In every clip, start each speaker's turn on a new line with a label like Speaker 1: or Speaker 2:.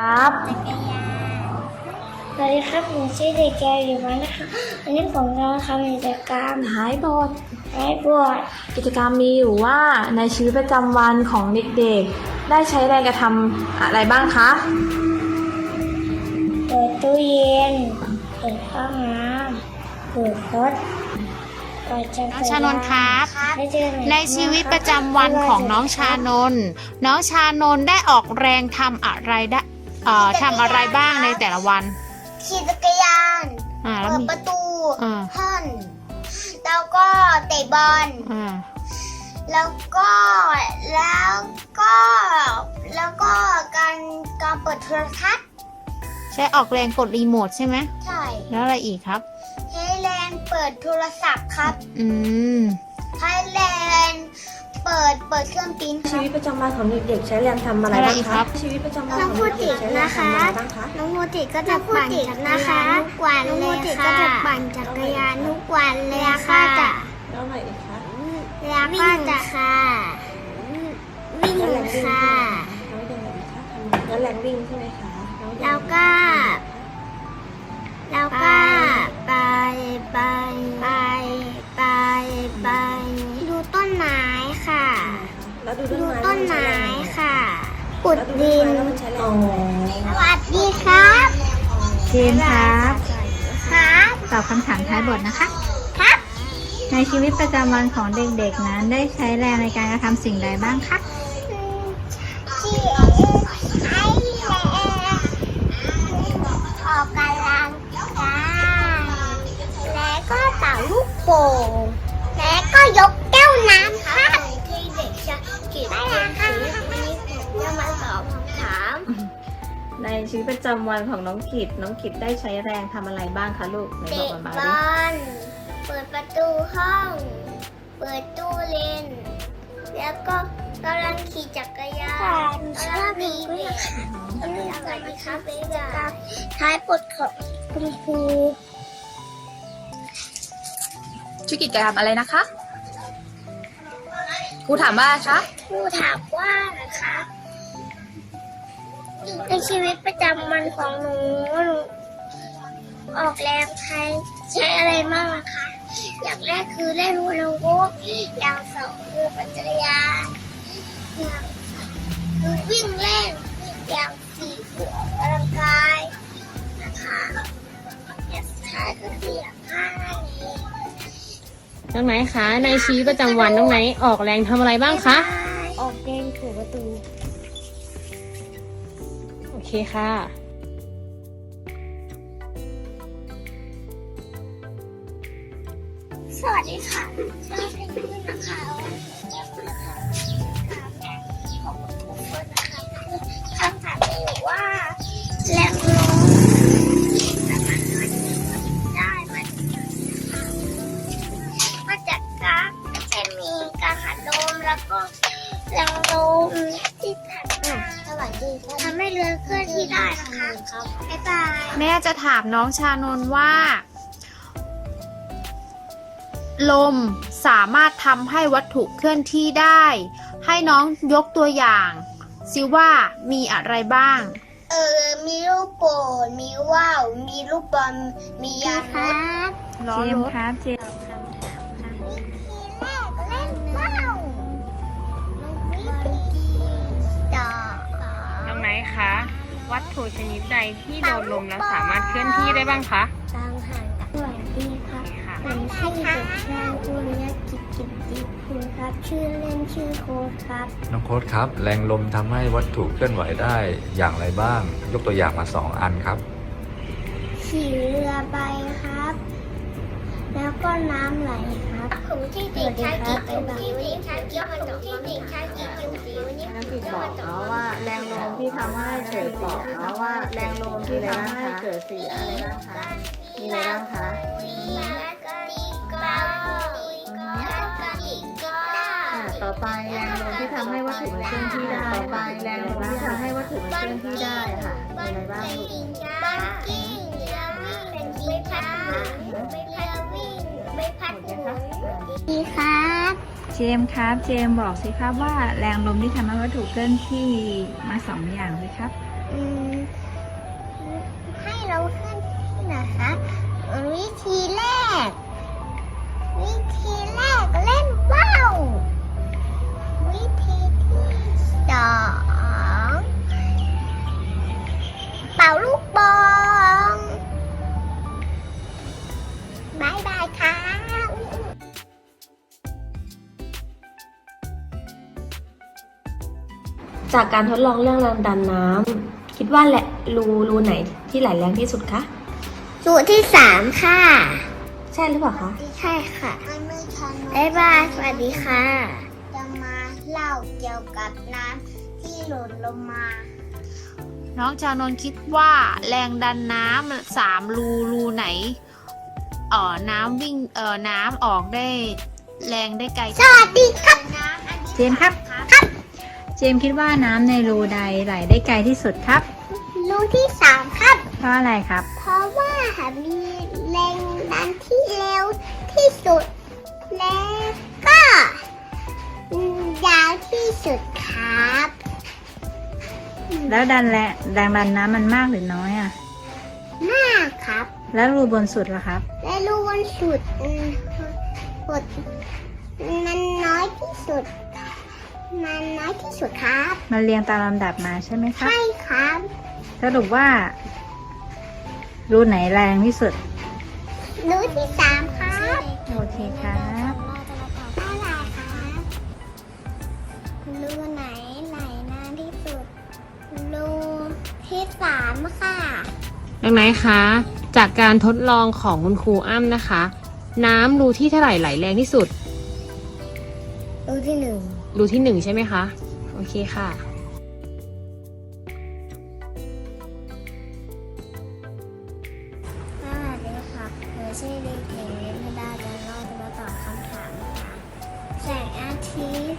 Speaker 1: ครับจักรยาน
Speaker 2: สวัสดีครับผมชื่อเด็กแก้วอยู่บ้านนะคะวันนี้ผมจะมาทำกิจกรรม
Speaker 3: หายบท
Speaker 2: ไร้บวช
Speaker 3: กิจกรรมมีอยู่ว่าในชีวิตประจำวันของเด็กๆ ได้ใช้แรงกระทำอะไรบ้างคะ
Speaker 2: เปิดตู้เย็นเปิดห้องน้ำเปิดรถเปิดจักร
Speaker 4: น้อง
Speaker 2: ยาน
Speaker 4: ชานนท์ครับ
Speaker 2: ได้เจอไห
Speaker 4: ในชีวิตประจำวันของน้องชานนท์น้องชานนท์ได้ออกแรงทำอะไรได้ เอ่อทำอะไรบ้างในแต่ละวัน
Speaker 1: ขี่จักรยาน
Speaker 4: อ่าแล้ว
Speaker 1: เปิด
Speaker 4: มี
Speaker 1: ประตู
Speaker 4: อ่า
Speaker 1: ห้องแล้วก็เตะบอล
Speaker 4: อ่า
Speaker 1: แล้วก็แล้วก็แล้วก็การการเปิดโทรทัศน์
Speaker 4: ใช้ออกแรงกดรีโมทใช่ไหม
Speaker 1: ใช่
Speaker 4: แล้วอะไรอีกครับ
Speaker 1: ไฮแลนด์เปิดโทรศัพท์ครับ
Speaker 4: อืม
Speaker 1: ไฮแลนด์ เปิดเปิดเครื่องปริ้นท์ค
Speaker 3: ชี
Speaker 1: รับ
Speaker 3: วิตประจำวันของเด็กๆใช้แรงทำอะไร
Speaker 4: อะไร
Speaker 3: บ้าง
Speaker 4: อีกค
Speaker 3: คะ
Speaker 4: รับ
Speaker 3: ชีวิตประจำวัน
Speaker 1: น้
Speaker 3: ข
Speaker 1: อ
Speaker 3: องง
Speaker 1: พูด
Speaker 3: เด็
Speaker 1: ถึ
Speaker 3: ก
Speaker 1: ง
Speaker 3: ๆใช้แรง
Speaker 1: นะคะ
Speaker 3: ทำอะไรบ้างคะ
Speaker 1: น้องโมจิก็จะปั่นจักรยานทุกวันเลยค่ะน้องโมจิก็จะปั่นจักรยานทุกวันเลยค่ะ
Speaker 3: แล้วอะไรอีกคะ
Speaker 1: แล้วก็จะค่ะวิ่ง
Speaker 3: แล้วแรงวิ่ง
Speaker 1: ค่ะ
Speaker 3: น้องยังไงอีกคะทำแล้วแรงวิ่งใช่ไหมคะน้องยังไง
Speaker 1: แล้วก็แล้วก็
Speaker 3: ขุ
Speaker 1: ขุ
Speaker 3: ด
Speaker 1: ด
Speaker 3: ดิ
Speaker 1: ดิ
Speaker 3: น
Speaker 1: น
Speaker 3: แล้วมันใช้แรงอะไร
Speaker 1: สวัสดีครับ
Speaker 4: เจมครับ
Speaker 1: ครับ
Speaker 4: ตอบคำถามท้ายบทนะคะ
Speaker 1: ครับ
Speaker 4: ในชีวิตประจำวันของเด็กๆนั้นได้ใช้แรงในการกระทำสิ่งใดบ้างคะ
Speaker 1: ที่ไอ้แหละออกกำลังกายและก็เป่าลูกโป่งและก็ยก
Speaker 3: ชีวิตประจำวันของน้องกิดน้องกิดได้ใช้แรงทำอะไรบ้างคะลูกไหนบ
Speaker 1: เตะ
Speaker 3: อกมา
Speaker 1: บ
Speaker 3: บ้างดิ
Speaker 1: อลเปิดประตูห้อง เปิดตู้เล่น แล้วก็กำลังขี่จักรยานกำลังมีเบรกกำลังอะไรดีครับเบรกท้ายบทของคุณครู
Speaker 3: ชื่อกิจกรรมอะไรนะคะ ครูถามว่าคะ
Speaker 1: ครูถามว่านะคะใน ชีวิตประจำวันของหนูหนูออกแรงใช้ใช้อะไรบ้างนะคะ อย่างแรกคือเล่นฮูลาฮูปอย่างสองคือปั่นจักรยานอย่างคือวิ่งเล่นอย่างสี่คือออกกำลังกายนะคะอย่างสุดท้ายก็คืออย่างห้านั่นเอง
Speaker 5: น้องไหนคะในชีวิตประจำวันน้องไหนออกแรงทำอะไรบ้างคะ
Speaker 2: ออกเกงถูประตู
Speaker 5: โอ เคค่ะ
Speaker 1: สวัสดีค่ะชื่อเพนกวินนะคะ จะถา
Speaker 4: มน้องชานนท์ว่า ลมสามารถทำให้วัตถุเคลื่อนที่ได้ ให้น้องยกตัวอย่าง ซิว่ามีอะไรบ้าง
Speaker 1: เออ มีลูกโป่งมีว่าว มีลูกบอล มียานรถ
Speaker 4: ล้อรถ ครับเจ
Speaker 1: วิธี วัต
Speaker 5: ถุชนิดใดที่โดนลมแล้วสามารถเคลื่อนที่ได้บ้างคะ
Speaker 1: ตามห่างกัน
Speaker 2: สวัสดีครับ
Speaker 5: ค่ะ
Speaker 2: ผมชื่อเด็กชายกุลยกิจกิตติคุณครับ ชื่อเล่นชื่อโค้ดครับ
Speaker 6: น้องโค้ดครับ แรงลมทำให้วัตถุเคลื่อนไหวได้อย่างไรบ้าง ยกตัวอย่างมาสองอันครับ
Speaker 2: ขี่เรือใบครับ แล้วก็น้ำไหล ครับ
Speaker 1: ผมที่เด็กชายกิจผมที่เด็กชายกิจผมที่เด็กชายกิจอยู่สีวันนี้
Speaker 3: น้องกิดบอกเนาะว่าแรงลมที่ทำให้เกิดบอกเนาะว่าแรงลมที่ทำให้เกิดสียอะไรบ้างคะมีอะไรบ้างคะ
Speaker 1: ต่ออ
Speaker 3: ไปแรงลมที่ทำให้วัตถุมันเคลื่อนที่ได้ต่อไปแรงลมที่ทำให้วัตถุมันเคลื่อนที่ได้ค่ะมีอะไรบ้างลูก
Speaker 1: ใบพัดหมุนใบพัดวิ่งใบพัดหมุนดีครับ
Speaker 7: เจมส์ครับ เจมส์บอกสิครับว่าแรงลมที่ทำให้วัตถุเคลื่อนที่มีมาสองอย่างเลยครับ
Speaker 1: อืม
Speaker 8: จากการทดลองเรื่องแรงดันน้ำคิดว่าแหละรูรูไหนที่ไหลแรงที่สุดคะ
Speaker 1: สูตรที่สามค่ะ
Speaker 8: ใช่หรือเปล่าคะ
Speaker 1: ใช่ค่ะบ๊ายบายสวัสดีค่ะ จะมาเล่าเกี่ยวกับน้ำที่หล่นลงมา
Speaker 4: น้องชานนท์คิดว่าแรงดันน้ำสามรูรูไหนเอ่อน้ำวิ่งเอ่อน้ำออกได้แรงได้ไกล
Speaker 1: สวัสดีครับ
Speaker 7: เจมส์ครับ เจมส์คิดว่าน้ำในรูใดไหลได้ไกลที่สุดครับ
Speaker 1: รูที่สามครับ
Speaker 7: เพราะอะไรครับ
Speaker 1: เพราะว่ามีแรงดันที่เร็วที่สุด และก็ยาวที่สุดครับ
Speaker 7: แล้วดันแรงแรงดันน้ำมันมากหรือน้อยอะ
Speaker 1: มากครับ
Speaker 7: แล้วรูบนสุดล่ะครับ
Speaker 1: และรูบนสุดอืมสุดมันน้อยที่สุด มันน้อยที่สุดครับ
Speaker 7: มันเรียงตามลำดับมาใช่ไหมครับ
Speaker 1: ใช่ครับ
Speaker 7: สรุปว่า รูไหนแรงที่สุด
Speaker 1: รูที่สามครับ
Speaker 7: โอเคครับ
Speaker 1: อะไรครับรูไหนไหลนานที่สุด รูที่สามค่ะ
Speaker 5: ดังนั้นคะจากการทดลองของคุณครูอ้ำนะคะ น้ำรูที่เท่าไหร่ไหลแรงที่สุด
Speaker 1: รูที่หนึ่ง
Speaker 5: รูที่หนึ่งใช่ไหมคะ โอเคค่ะ
Speaker 1: สวัสดีค่ะหนูชื่อเด็กหญิงวิมดาจันทร์รอดจะมาตอบคำถามค่ะแสงอาทิตย์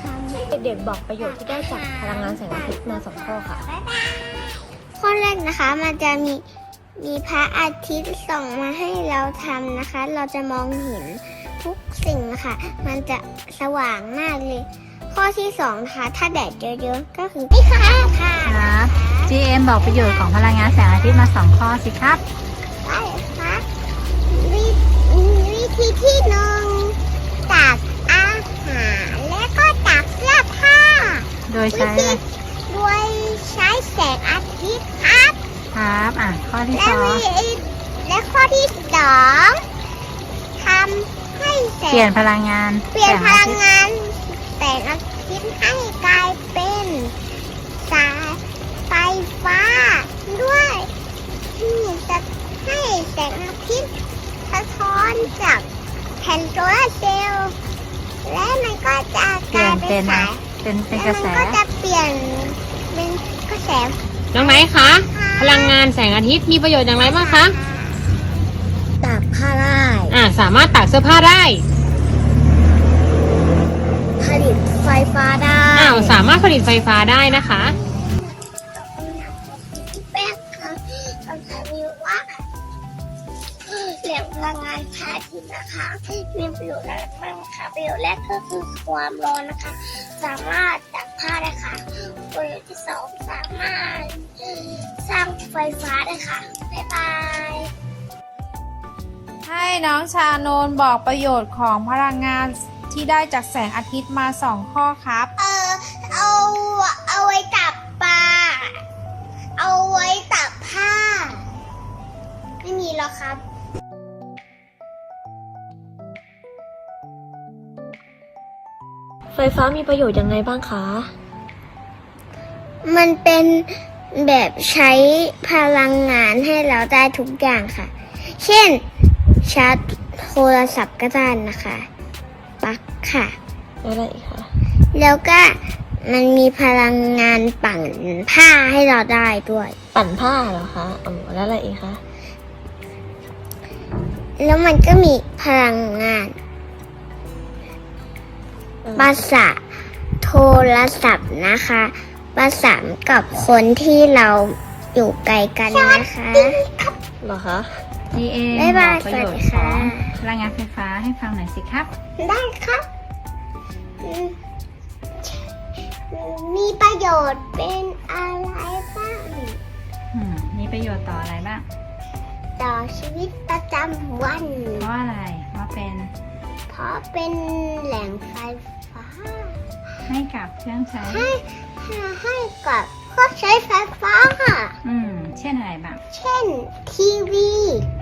Speaker 1: ทำ
Speaker 8: เด็กๆบอกประโยชน์ที่ได้จากพลังงานแสงอาทิตย์มาสองข้อค่ะ
Speaker 1: ข้อแรกนะคะมันจะมีมีพระอาทิตย์ส่องมาให้เราทำนะคะ เราจะมองเห็น ทุกสิ่งนะคะมันจะสว่างมากเลย ข้อที่สองนะคะถ้าแดดเยอะๆ ก็คือไม่ค่ะค่ะ
Speaker 7: ครับ GM บอกประโยชน์ของพลังงานแสงอาทิตย์มาสองข้อสิครับ
Speaker 1: ได้ค่ะวิวิธีที่หนึ่งตากอาหารและก็ตากเสื้อผ้า
Speaker 7: โดย
Speaker 1: วิ
Speaker 7: ใช้อะไร
Speaker 1: ธีโดยใช้แสงอาทิตย์ครับ
Speaker 7: ครับ อะ ข้อที่
Speaker 1: และ
Speaker 7: สอง
Speaker 1: วิและข้อที่สองทำให้แส
Speaker 7: เปลี่ย
Speaker 1: ง
Speaker 7: นพลังงาน
Speaker 1: เปลี่ยน
Speaker 7: แสง
Speaker 1: พ
Speaker 7: อา
Speaker 1: ลัง
Speaker 7: ทิตย์
Speaker 1: งานแสงอาทิตย์ให้กลายเป็นสายไฟฟ้าด้วยที่จะให้แสงอาทิตย์สะท้อนจากแผ่นโซลาร์เซลล์และมันก็จะ
Speaker 7: เป
Speaker 1: ก
Speaker 7: ลี่
Speaker 1: ลายย
Speaker 7: น
Speaker 1: เป็
Speaker 7: เป็นน
Speaker 1: สาย
Speaker 7: เป็นเป็นก
Speaker 1: และ
Speaker 7: ระแส
Speaker 1: มันก็จะเปลี่ยนเป็นกระแส
Speaker 5: น้องไนท์คะ พลังงานแสงอาทิตย์มีประโยชน์อย่างไรบ้างคะ
Speaker 1: ตากผ้าได้
Speaker 5: อ่า สามารถตากเสื้อผ้าได้
Speaker 1: ผลิตไฟฟ้าได้
Speaker 5: อ้าวสามารถผลิตไฟฟ้าได้นะคะ
Speaker 1: แป้งค่ะคำถามมีว่าแหล่งพลังงานพระอาทิตย์นะคะ มีประโยชน์อะไรบ้างคะประโยชน์แรกก็คือความร้อนนะคะ สามารถตักผ้าได้ค่ะประโยชน์ที่สองสามารถสร้างไฟฟ้าได้ค่ะบ๊ายบาย
Speaker 4: ให้น้องชานนท์บอกประโยชน์ของพลังงานที่ได้จากแสงอาทิตย์มาสองข้อครับ
Speaker 1: เออเอาเอาไว้ตักปลาเอาไว้ตักผ้า ไม่มีแล้วครับ
Speaker 8: ไฟฟ้ามีประโยชน์ยังไงบ้างคะ
Speaker 1: มันเป็นแบบใช้พลังงานให้เราได้ทุกอย่างค่ะ เช่น ชาร์จโทรศัพท์ก็ได้นะคะปลั๊กค่ะ
Speaker 8: แล้วอะไรอีกคะ
Speaker 1: แล้วก็มันมีพลังงานปั่นผ้าให้เราได้ด้วย
Speaker 8: ปั่นผ้าเหรอคะอ๋อแล้วอะไรอีกคะ
Speaker 1: แล้วมันก็มีพลังงานประสานโทรศัพท์นะคะประสานกับคนที่เราอยู่ไกลกันนะคะ
Speaker 8: เหรอคะ
Speaker 7: ดีเอ็ม
Speaker 1: บ๊ายบาย
Speaker 7: บอกประโยช
Speaker 1: สวัสดี
Speaker 7: น์ข
Speaker 1: ค่ะ
Speaker 7: องพลังงานไฟฟ้าให้ฟังหน่อยสิครับ
Speaker 1: ได้ครับอืมมีประโยชน์เป็นอะไรบ้าง
Speaker 7: อืมมีประโยชน์ต่ออะไรบ้าง
Speaker 1: ต่อชีวิตประจำวัน
Speaker 7: เพราะอะไร เพราะเป็น
Speaker 1: เพราะเป็นแหล่งไฟฟ้า
Speaker 7: ให้กับเครื่องใช้
Speaker 1: ให้ให้ให้กับเครื่องใช้ไฟฟ้าค่ะ
Speaker 7: อืม เช่นอะไรบ้าง
Speaker 1: เช่นทีวีตู้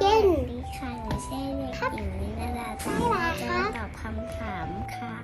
Speaker 1: เย็น
Speaker 2: ค่ะหนูชื่อเด็กหญิงนิรดา
Speaker 1: ใช่แล้วครับ
Speaker 2: ตอบคำถามค่ะ